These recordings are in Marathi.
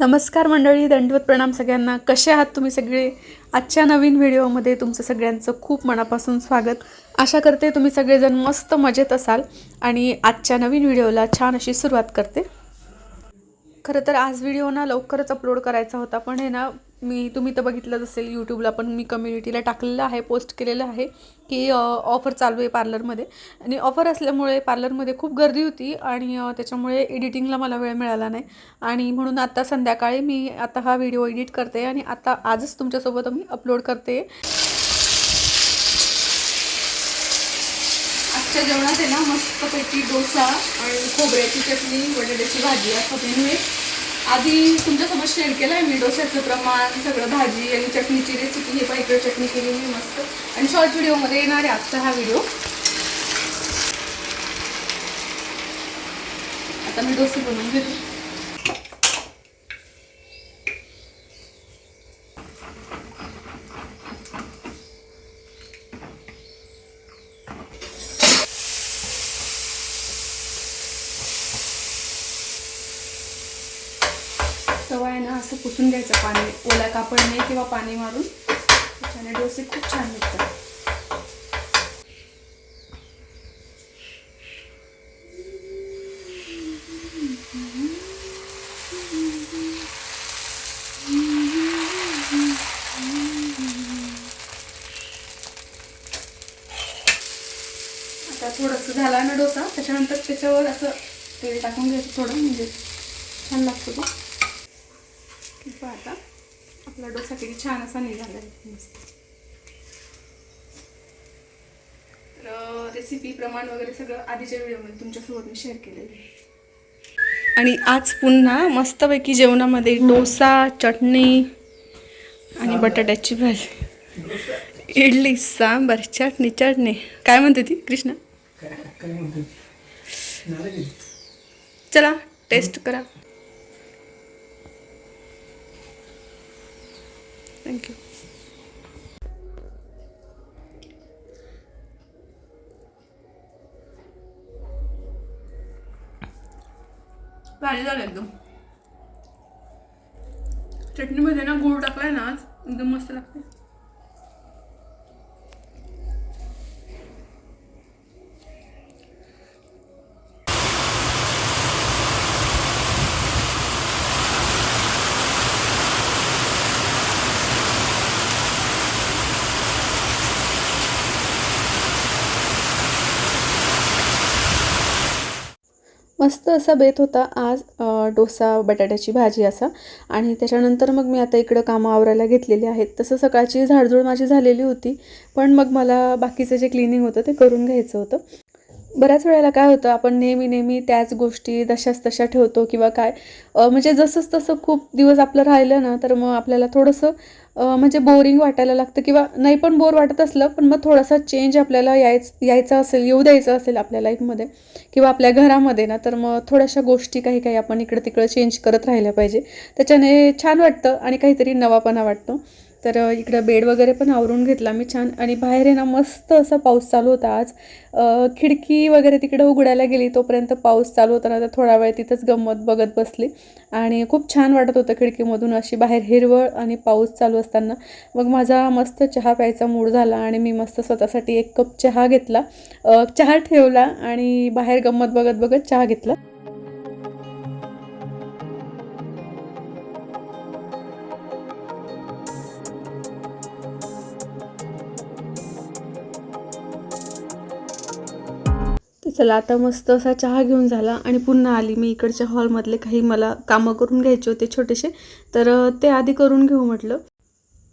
नमस्कार मंडळी दंडवत प्रणाम सगळ्यांना. कसे आहात तुम्ही सगळे? आजच्या नवीन व्हिडिओमध्ये तुमचं सगळ्यांचं खूप मनापासून स्वागत. आशा करते तुम्ही सगळेजण मस्त मजेत असाल आणि आजच्या नवीन व्हिडिओला छान अशी सुरुवात करते. खरं तर आज व्हिडिओ ना लवकरच अपलोड करायचा होता पण हे ना मी तुम्ही तर बघितलंच असेल यूट्यूबला पण मी कम्युनिटीला टाकलेलं आहे पोस्ट केलेलं आहे की ऑफर चालू आहे पार्लरमध्ये आणि ऑफर असल्यामुळे पार्लरमध्ये खूप गर्दी होती आणि त्याच्यामुळे एडिटिंगला मला वेळ मिळाला नाही. आणि म्हणून आत्ता संध्याकाळी मी आता हा व्हिडिओ एडिट करते आणि आता आजच तुमच्यासोबत मी अपलोड करते. आजच्या जेवणात आहे ना मस्तपैकी डोसा आणि खोबऱ्याची चटणी बटाट्याची भाजी असं मेनू आहे आधी तुमच्यासोबत शेअर केलं आहे मी डोश्याचं प्रमाण सगळं भाजी आणि चटणीची रेसिपी हे पाहिजे चटणी केली मी मस्त. आणि शॉर्ट व्हिडिओमध्ये येणार आहे आजचा हा व्हिडिओ आता मी डोसे बनवून घेतो तवा आहे ना असं पुसून घ्यायचं पाणी ओल्या कापडने किंवा पाणी मारून त्याच्याने डोसे खूप छान निघतात. आता थोडंसं झाला ना डोसा त्याच्यानंतर त्याच्यावर असं तेल टाकून घ्यायचं थोडं म्हणजे छान लागतो तो किती छान असा निघाला आहे मस्त. तर रेसिपी प्रमाण वगैरे सगळं आधीच्या व्हिडिओमध्ये तुमच्यासोबत मी शेअर केलेलं आहे. आणि आज पुन्हा मस्तपैकी जेवणामध्ये डोसा चटणी आणि बटाट्याची भाजी. इडली सांबार चटणी चटणी. काय म्हणते ती कृष्णा? चला टेस्ट करा. थँक्यू भारी झालं एकदम. चटणीमध्ये ना गोड टाकलाय ना आज एकदम मस्त लागते मस्त असा बेत होता. आज डोसा बटाट्याची भाजी असा. आणि त्याच्यानंतर मग मी आता इकडं कामं आवरायला घेतलेली आहेत. तसं सकाळची झाडझूड माझी झालेली होती. पण मग मला बाकीचं जे क्लिनिंग होतं ते करून घ्यायचं होतं. बऱ्याच वेळेला काय होतं आपण नेहमी नेहमी त्याच गोष्टी तशाच तशा ठेवतो किंवा काय. म्हणजे जसंच तसं खूप दिवस आपलं राहिलं ना तर मग आपल्याला थोडंसं म्हणजे बोरिंग वाटायला लागतं किंवा नाही पण बोर वाटत असलं पण मग थोडासा चेंज आपल्याला यायच यायचा असेल येऊ द्यायचं असेल आपल्या लाईफमध्ये किंवा आपल्या घरामध्ये ना तर मग थोड्याशा गोष्टी काही काही आपण इकडं तिकडं चेंज करत राहिल्या पाहिजे. त्याच्याने छान वाटतं आणि काहीतरी नवापणा वाटतो. तर इकडं बेड वगैरे पण आवरून घेतला मी छान. आणि बाहेर आहे ना मस्त असा पाऊस चालू होता आज. खिडकी वगैरे तिकडं उघडायला गेली तोपर्यंत पाऊस चालू होता ना तर थोडा वेळ तिथंच गंमत बघत बसली. आणि खूप छान वाटत होतं खिडकीमधून अशी बाहेर हिरवळ आणि पाऊस चालू असताना. मग माझा मस्त चहा प्यायचा मूड झाला आणि मी मस्त स्वतःसाठी एक कप चहा घेतला. चहा ठेवला आणि बाहेर गंमत बघत बघत चहा घेतला. चला आता मस्त असा चहा घेऊन झाला आणि पुन्हा आली. मी इकडच्या हॉलमधले काही मला कामं करून घ्यायचे होते छोटेसे. तर ते आधी करून घेऊ म्हटलं.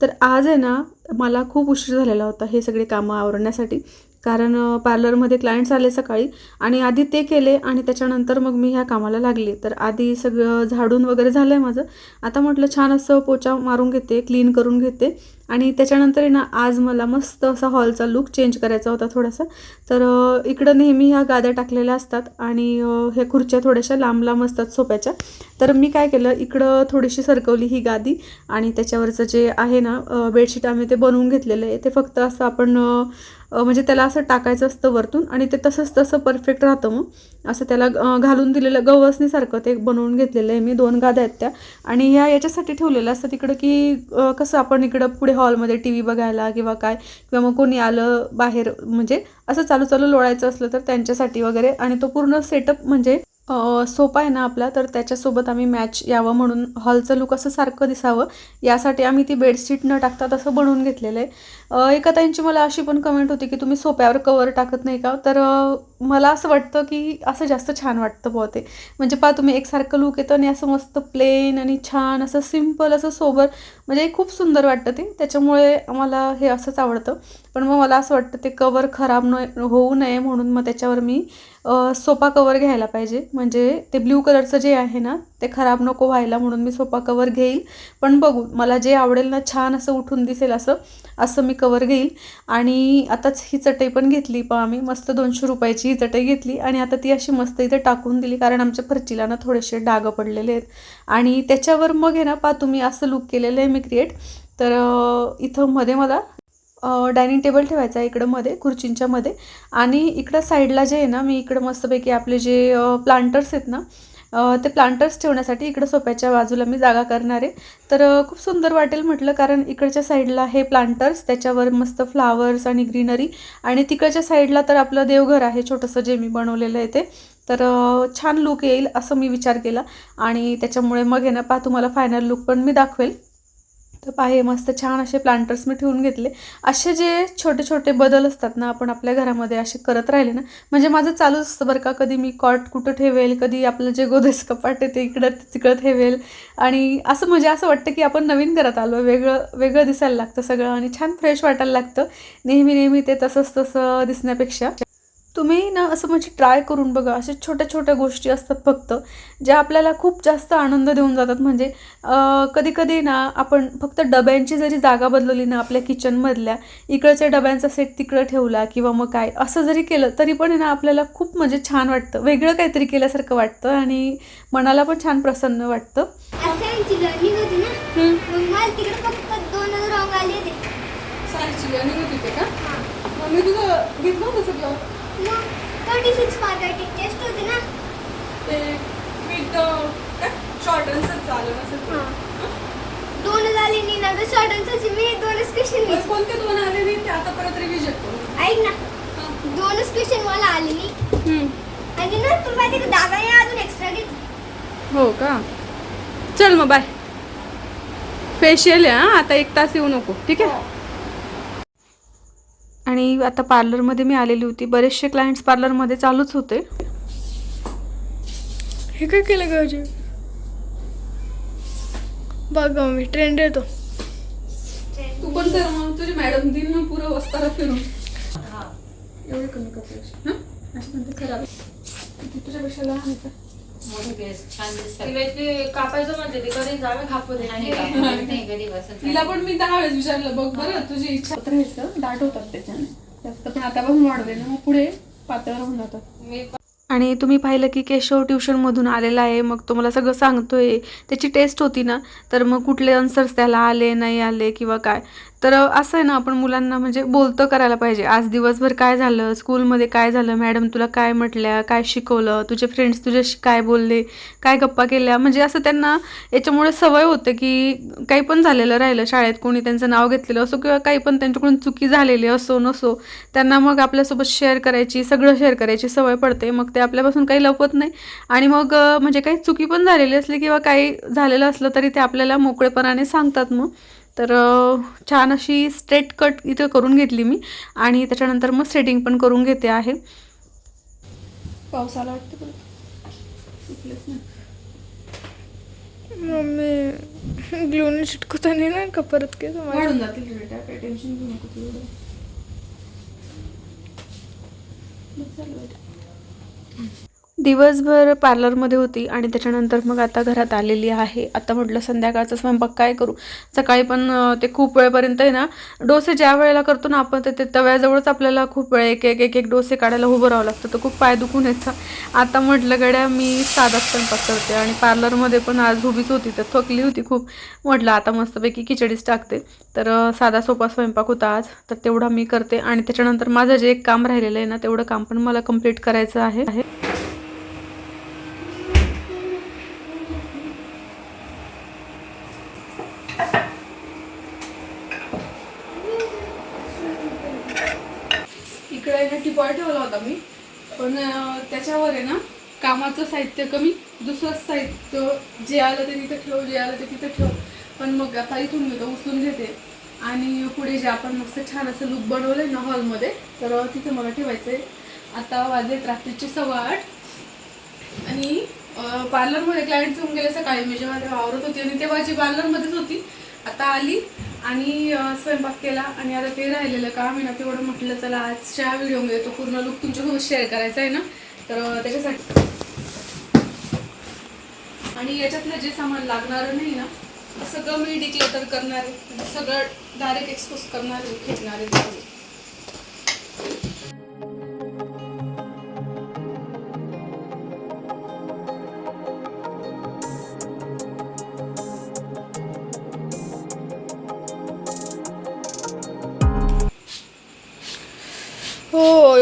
तर आज आहे ना मला खूप उशीर झालेला होता हे सगळे कामं आवरण्यासाठी. कारण पार्लरमध्ये क्लायंट्स आले सकाळी आणि आधी ते केले आणि त्याच्यानंतर मग मी ह्या कामाला लागले. तर आधी सगळं झाडून वगैरे झालं आहे माझं. आता म्हटलं छान असं पोचा मारून घेते क्लीन करून घेते. आणि त्याच्यानंतर आहे ना आज मला मस्त असा हॉलचा लुक चेंज करायचा होता थोडासा. तर इकडं नेहमी ह्या गाद्या टाकलेल्या असतात आणि ह्या खुर्च्या थोड्याशा लांब लांब असतात सोप्याच्या. तर मी काय केलं इकडं थोडीशी सरकवली ही गादी आणि त्याच्यावरचं जे आहे ना बेडशीट आम्ही ते बनवून घेतलेलं आहे. ते फक्त असं आपण म्हणजे त्याला असं टाकायचं असतं वरतून आणि ते तसंच तसं परफेक्ट राहतं मग. असं त्याला घालून दिलेलं गवसणीसारखं ते बनवून घेतलेलं आहे मी. दोन गाद्या आहेत त्या. आणि ह्या याच्यासाठी ठेवलेलं असतं तिकडं की कसं आपण इकडं पुढे हॉलमध्ये टी व्ही बघायला किंवा काय किंवा मग कोणी आलं बाहेर म्हणजे असं चालू चालू लोळायचं असलं तर त्यांच्यासाठी वगैरे. आणि तो पूर्ण सेटअप म्हणजे सोपा आहे ना आपला. तर त्याच्यासोबत आम्ही मॅच यावं म्हणून हॉलचं लुक असं सारखं दिसावं. यासाठी आम्ही ती बेडशीट न टाकता तसं बनवून घेतलेलं आहे. एका ताईंची मला अशी पण कमेंट होती की तुम्ही सोप्यावर कवर टाकत नाही का? तर मला असं वाटतं की असं जास्त छान वाटतं बुवा ते. म्हणजे पहा तुम्ही एकसारखं लुक येतं आणि असं मस्त प्लेन आणि छान असं सिंपल असं सोबर म्हणजे खूप सुंदर वाटतं ते. त्याच्यामुळे मला हे असंच आवडतं. पण मग मला असं वाटतं ते कवर खराब न होऊ नये म्हणून मग त्याच्यावर मी सोपा सोफा कवर घ्यायला पाहिजे. म्हणजे ते ब्ल्यू कलरचं जे आहे ना ते खराब नको व्हायला म्हणून मी सोफा कवर घेईल. पण बघू मला जे आवडेल ना छान असं उठून दिसेल असं असं मी कवर घेईल. आणि आताच ही चटई पण घेतली पण आम्ही. मस्त दोनशे रुपयाची ही चटई घेतली. आणि आता ती अशी मस्त इथे टाकून दिली कारण आमच्या फरचीला ना थोडेसे डाग पडलेले आहेत. आणि त्याच्यावर मग आहे ना पा तुम्ही असं लुक केलेलं आहे मी क्रिएट तर इथं मध्ये मला डायनिंग टेबल ठेवायचा आहे इकडं मध्ये खुर्चींच्या मध्ये. आणि इकडं साईडला जे आहे ना मी इकडं मस्तपैकी आपले जे प्लांटर्स आहेत ना ते प्लांटर्स ठेवण्यासाठी इकडं सोप्याच्या बाजूला मी जागा करणार आहे. तर खूप सुंदर वाटेल म्हटलं कारण इकडच्या साईडला हे प्लांटर्स त्याच्यावर मस्त फ्लावर्स आणि ग्रीनरी आणि तिकडच्या साईडला तर आपलं देवघर आहे छोटंसं जे मी बनवलेलं आहे ते. तर छान लुक येईल असं मी विचार केला. आणि त्याच्यामुळे मग हे ना पा तुम्हाला फायनल लुक पण मी दाखवेल. तर पाहे मस्त छान असे प्लांटर्स मी ठेवून घेतले. असे जे छोटे छोटे बदल असतात ना आपण आपल्या घरामध्ये असे करत राहिले ना म्हणजे माझं चालूच असतं बरं का कधी मी कॉट कुठं ठेवेल कधी आपलं जे गोदेस कपाट आहे ते इकडं तिकडं ठेवेल. आणि असं म्हणजे असं वाटतं की आपण नवीन घरात आलो वेगळं वेगळं दिसायला लागतं सगळं आणि छान फ्रेश वाटायला लागतं. नेहमी नेहमी ते तसंच तसं दिसण्यापेक्षा. तुम्ही ना असं म्हणजे ट्राय करून बघा. अशा छोट्या छोट्या गोष्टी असतात फक्त ज्या आपल्याला खूप जास्त आनंद देऊन जातात. म्हणजे कधी कधी ना आपण फक्त डब्यांची जरी जागा बदलवली ना आपल्या किचनमधल्या इकडच्या डब्यांचा सेट तिकडं ठेवला किंवा मग काय असं जरी केलं तरी पण आहे ना आपल्याला खूप म्हणजे छान वाटतं. वेगळं काहीतरी केल्यासारखं वाटतं आणि मनाला पण छान प्रसन्न वाटतं. असायची लर्निंग होती ना मग मला तिकडे फक्त दोनच रॉंग आले होते. का? मी तुझं घेतलं होतं सगळं? मग थर्टी सिक्स मार्काची टेस्ट होती ना? ते विथ शॉर्ट आन्सर आलं दोनच आले नाही ना शॉर्ट आन्सरची मी दोनच क्वेश्चन बस कोणते दोन आले नाही ते आता परत रिव्हिजन करू. ऐक ना. दोनच क्वेश्चन मला आले नाही. आणि ना तुला माहिती का दादाने अजून एक्स्ट्रा घेतली हो का? चल मग बाय फेशियल आहे हा. आता एक तास येऊ नको. ठीक आहे? आणि आता पार्लरमध्ये मी आलेली होती. बरेचसे क्लायंट्स पार्लरमध्ये चालूच होते. हे काय केलं का बघ मी ट्रेंड येतो. तू पण कर मग तुझी मॅडम दिन मग पुरं वस्तारा फिरून. एवढे कमी म्हणते खराब. तुझ्यापेक्षा लहान का? कापायचं म्हणते ते कधी जावे दे तिला पण मी दहा वेळेस विचारलं बघ बरं तुझी इच्छा राहायचं दाट होतात त्याच्याने. जास्त पण आतापासून वाढवले ना मग पुढे पातळ होऊन जातात. आणि तुम्ही पाहिलं की केशव ट्युशनमधून आलेला आहे मग तो मला सगळं सांगतो आहे त्याची टेस्ट होती ना तर मग कुठले आन्सर्स त्याला आले नाही आले किंवा काय? तर असं आहे ना आपण मुलांना म्हणजे बोलतं करायला पाहिजे. आज दिवसभर काय झालं? स्कूलमध्ये काय झालं? मॅडम तुला काय म्हटल्या? काय शिकवलं? तुझे फ्रेंड्स तुझ्याशी काय बोलले? काय गप्पा केल्या? म्हणजे असं त्यांना याच्यामुळे सवय होते की काही पण झालेलं राहिलं. शाळेत कोणी त्यांचं नाव घेतलेलं असो किंवा काही पण त्यांच्याकडून चुकी झालेली असो नसो त्यांना मग आपल्यासोबत शेअर करायची सगळं शेअर करायची सवय पडते. मग ते आपल्यापासून काही लपवत नाही. आणि मग म्हणजे काही चुकी पण झालेली असली किंवा काही झालेलं असलं तरी ते आपल्याला मोकळेपणाने सांगतात मग. तर छान अशी स्ट्रेट कट इथं करून घेतली मी आणि त्याच्यानंतर मग स्ट्रेटिंग पण करून घेते आहे. पाऊस आला वाटतं. मम्मी ग्लूने चिटकवता नाही ना का परत केस माझे? वाढून जातील काही टेन्शन घेऊ नको तू Mm-hmm. दिवसभर पार्लरमध्ये होती आणि त्याच्यानंतर मग आता घरात आलेली आहे. आता म्हटलं संध्याकाळचा स्वयंपाक काय करू? सकाळी पण ते खूप वेळपर्यंत आहे ना डोसे ज्या वेळेला करतो ना आपण तर ते तव्याजवळच आपल्याला खूप वेळ एक एक एक एक डोसे काढायला उभं राहावं लागतं. तर खूप पाय दुखून यायचा आता म्हटलं गड्या मी साधा स्वयंपाक करते आणि पार्लरमध्ये पण आज उभीच होती तर थकली होती खूप. म्हटलं आता मस्तपैकी खिचडीच टाकते. तर साधा सोपा स्वयंपाक होता आज. तर तेवढा मी करते आणि त्याच्यानंतर माझं जे एक काम राहिलेलं आहे ना तेवढं काम पण मला कंप्लीट करायचं आहे. आहे ठेवला होता मी. पण त्याच्यावर आहे ना कामाचं साहित्य कमी दुसरं साहित्य जे आलं ते तिथं ठेव जे आलं ते तिथं ठेव. पण मग आता इथून मी तो उचलून घेते. आणि पुढे जे आपण मस्त छान असं लुक आहे ना हॉलमध्ये तर तिथं तिथे मला ठेवायचं आहे आता वाजलेत रात्रीचे सव्वा आठ. आणि पार्लरमध्ये क्लायंट होऊन गेले सकाळी. मी जेव्हा तेव्हा आवरत होती आणि तेव्हा जी पार्लरमध्येच होती आता आली. आणि स्वयंपाक केला आणि आता ते राहिलेलं काम आहे ना तेवढं म्हटलं चला आजच्या व्हिडिओमध्ये तो पूर्ण लुक तुमच्यासोबत शेअर करायचा आहे ना? तर त्याच्यासाठी. आणि याच्यातलं जे सामान लागणार नाही ना सगळं मी डिक्लेटर करणार आहे. म्हणजे सगळं डायरेक्ट एक्सपोज करणार आहे फेकणार आहे.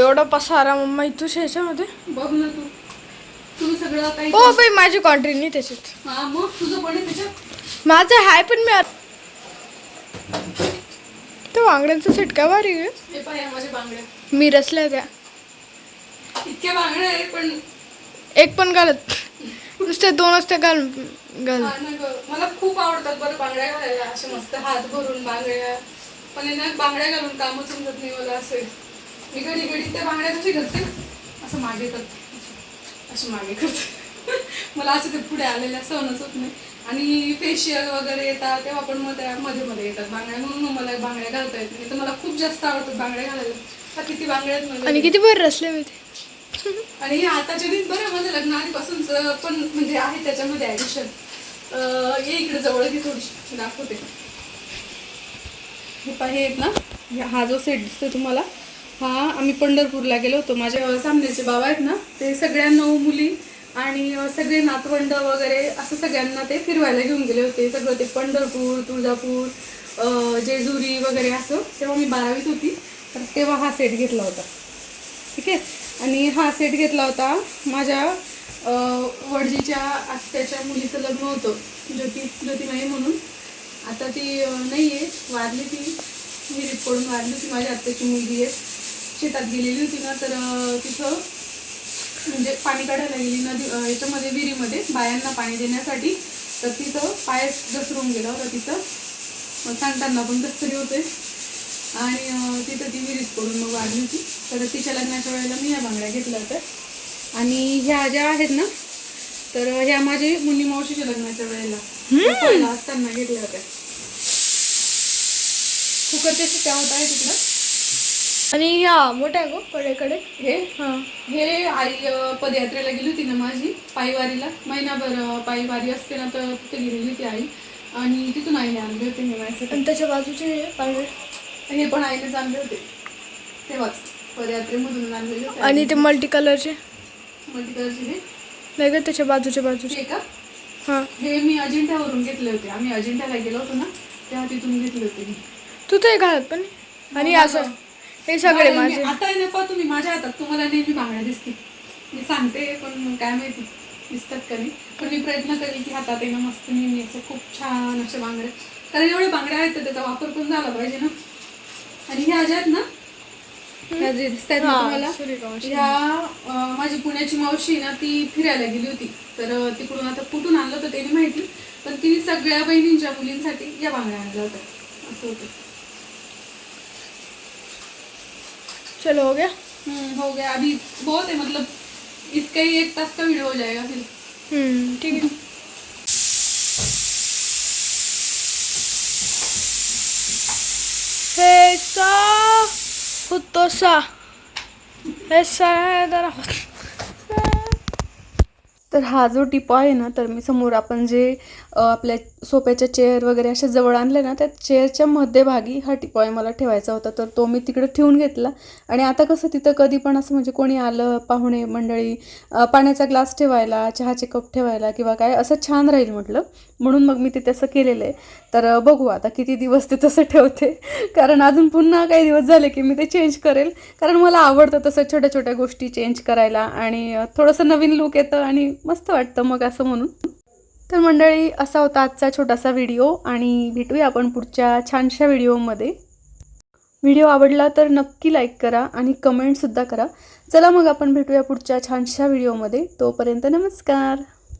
एवढा पसारा मम्मा इथूच ह्याच्यामध्ये बघ ना तू. तू सगळं काही हो बाई माझी कॉन्ट्री नाही त्याच्यात. हा मग तुझं पण आहे त्याच्यात? माझं हाय पण मी आत- त्या वांगड्यांचा सेट का भारी आहे. हे पाह्या माझ्या बांगड्या. मी रचल्या त्या. इतक्या बांगड्या आहे पण एक पण घालत. नुसते दोनच त्या घाल घाल. हा ना गं, मला खूप आवडतात बरं बांगड्या घालायला. असे मस्त हात भरून बांगड्या. पण आहे ना बांगड्या घालून कामच समजत नाही मला असे. मी घडी घडी त्या बांगड्या कशी घालते? असं मागे करते असं- मागे करते. मला असं ते पुढे आलेल्या सहनच होत नाही. आणि फेशियल वगैरे येतात तेव्हा पण मग त्या मध्ये मध्ये येतात बांगड्या. म्हणून मला बांगड्या घालता येत नाही. तर मला खूप जास्त आवडतात बांगड्या घालायला. किती बांगड्या आहेत आणि किती बरं रचले मी ते आणि हे आताच्या दिवस बरं माझं लग्न आधीपासूनच पण म्हणजे आहे त्याच्यामध्ये ॲडिशन ये इकडे जवळ घे थोडीशी दाखवते. हे पा आहेत ना? हा जो सेट दिसतो तुम्हाला हा आम्ही पंढरपूरला गेलो होतो. माझ्या सामन्याचे सामनेचे बाबा आहेत ना ते सगळ्या नऊ मुली आणि सगळे नातवंड वगैरे असं सगळ्यांना ते फिरवायला घेऊन गेले होते. सगळं ते पंढरपूर तुळजापूर जेजुरी वगैरे असं तेव्हा मी बारावीत होती. तर तेव्हा हा सेट घेतला होता. ठीक आहे? आणि हा सेट घेतला होता माझ्या वडजीच्या आत्याच्या मुलीचं लग्न होतं. ज्योती ज्योतिमाई म्हणून. आता ती नाही आहे वारली ती. मी रिपोर्ट वारली ती. माझ्या आत्याची मुलगी आहे. शेतात गेलेली होती ना तर तिथं म्हणजे पाणी काढायला गेली नदी याच्यामध्ये विहिरीमध्ये बायांना पाणी देण्यासाठी. तर तिथं पाय घसरून गेला होता तिथं. मग सांगताना पण कसं तरी होते. आणि तिथं ती विहिरीत पडून मग वाढली होती. तर तिच्या लग्नाच्या वेळेला मी या बांगड्या घेतल्या होत्या. आणि ह्या ज्या आहेत ना तर ह्या माझे मुन्नी मावशीच्या लग्नाच्या वेळेला असताना घेतल्या होत्या. कुकरच्या शिट्ट्या होत आहे तिकडं आणि ह्या मोठ्या गो कडेकडे. हे? हां. हे आई अं, पदयात्रेला गेली होती ना माझी पायवारीला. महिनाभर पायवारी असते ना तर तिथे गेलेली होती आई. आणि तिथून आईने आणले होते हे माझ्यासाठी. आणि त्याच्या बाजूचे हे पांढरे हे पण आईनेच आणले होते. तेव्हाच पदयात्रेमधून आणलेले होते आणि ते मल्टी कलरचे मल्टीकलरचे हे? नाही का त्याच्या बाजूचे बाजूचे. हे का? हां. हे मी अजिंठ्यावरून घेतले होते. आम्ही अजिंठ्याला गेलो होतो ना तेव्हा तिथून घेतले होते मी. तू ते घालत पण. नाही? आणि असं हे सगळे माझे. आता आहे ना पहा तुम्ही माझ्या हातात तुम्हाला नेहमी बांगड्या दिसतील. मी सांगते पण काय माहिती दिसतात का नाही. पण मी प्रयत्न करेल की हातात ना मस्त नेहमी असं खूप छान अशा बांगड्या कारण एवढ्या बांगड्या आहेत तर त्याचा वापर पण झाला पाहिजे ना. आणि ह्या ज्या आहेत ना ह्या जे. ह्या माझी पुण्याची मावशी ना ती फिरायला गेली होती. तर तिकडून आता कुठून आणलं तर त्याने माहिती पण तिने सगळ्या बहिणींच्या मुलींसाठी या बांगड्या आणल्या होत्या. असं होतं. चलो हो गया? हम्म, हो गया। अभी बहुत है मतलब इसका ही एक तस का वीडियो हो जाएगा फिर। हम्म, ठीक खुद तो सा ऐसा है. तर हा जो टिपा आहे ना तर मी समोर आपण जे आपल्या सोप्याच्या चेअर वगैरे अशा जवळ आणले ना त्या चेअरच्या मध्यभागी हा टिपॉय मला ठेवायचा होता. तर तो मी तिकडे ठेवून घेतला. आणि आता कसं तिथं कधी पण असं म्हणजे कोणी आलं पाहुणे मंडळी पाण्याचा ग्लास ठेवायला चहाचे कप ठेवायला किंवा काय असं छान राहील म्हटलं. म्हणून मग मी ते तसं केलेलं आहे. तर बघू आता किती दिवस ते तसं ठेवते. कारण अजून पुन्हा काही दिवस झाले की मी ते चेंज करेल. कारण मला आवडतं तसं छोट्या छोट्या गोष्टी चेंज करायला आणि थोडंसं नवीन लुक येतं आणि मस्त वाटतं मग असं म्हणून. तर मंडळी असा होता आजचा छोटासा व्हिडिओ आणि भेटूया आपण पुढच्या छानशा व्हिडिओमध्ये. व्हिडिओ आवडला तर नक्की लाईक करा आणि कमेंटसुद्धा करा. चला मग आपण भेटूया पुढच्या छानशा व्हिडिओमध्ये. तोपर्यंत नमस्कार.